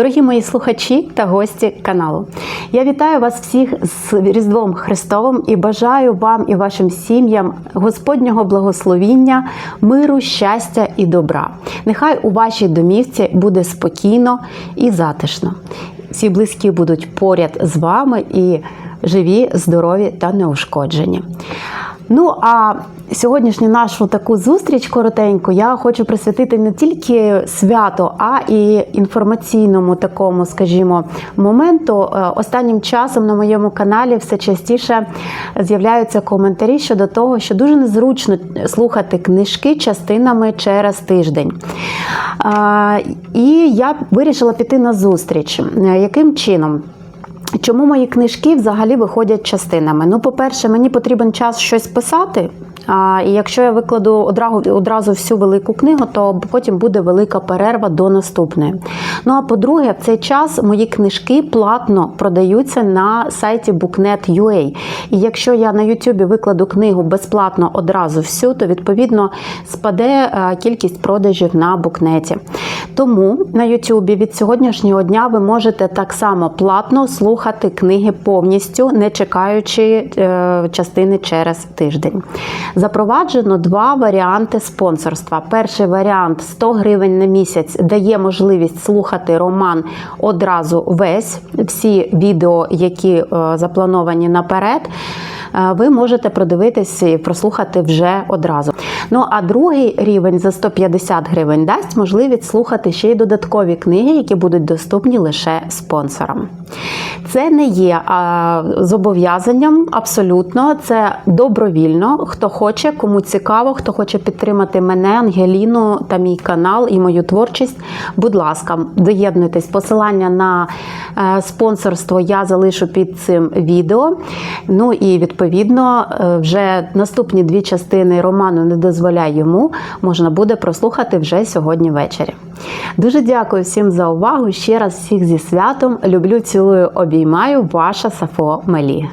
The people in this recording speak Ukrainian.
Дорогі мої слухачі та гості каналу, я вітаю вас всіх з Різдвом Христовим і бажаю вам і вашим сім'ям Господнього благословіння, миру, щастя і добра. Нехай у вашій домівці буде спокійно і затишно. Всі близькі будуть поряд з вами і живі, здорові та неушкоджені. Ну а сьогоднішню нашу таку зустріч коротеньку я хочу присвятити не тільки свято, а і інформаційному такому, скажімо, моменту. Е, Останнім часом на моєму каналі все частіше з'являються коментарі щодо того, що дуже незручно слухати книжки частинами через тиждень. Е, І я вирішила піти на зустріч. Е, Яким чином? Чому мої книжки взагалі виходять частинами? Ну, по-перше, мені потрібен час щось писати. І якщо я викладу одразу, одразу всю велику книгу, то потім буде велика перерва до наступної. Ну а по-друге, в цей час мої книжки платно продаються на сайті booknet.ua. І якщо я на YouTube викладу книгу безплатно одразу всю, то відповідно спаде е, кількість продажів на букнеті. Тому на YouTube від сьогоднішнього дня ви можете так само платно слухати книги повністю, не чекаючи е, частини через тиждень. Запроваджено два варіанти спонсорства. Перший варіант 100 гривень на місяць дає можливість слухати роман одразу весь, всі відео, які е, заплановані наперед. Е, Ви можете продивитися і прослухати вже одразу. Ну а другий рівень за 150 гривень дасть можливість слухати ще й додаткові книги, які будуть доступні лише спонсорам. Це не є а, зобов'язанням абсолютно, це добровільно. Хто хоче, кому цікаво, хто хоче підтримати мене, Ангеліну та мій канал і мою творчість. Будь ласка, доєднуйтесь. Посилання на е, спонсорство я залишу під цим відео. Ну і відповідно, е, вже наступні дві частини роману не дозволяй йому можна буде прослухати вже сьогодні ввечері. Дуже дякую всім за увагу. Ще раз всіх зі святом. Люблю, цілую, обіймаю. Ваша Сафо Мелі.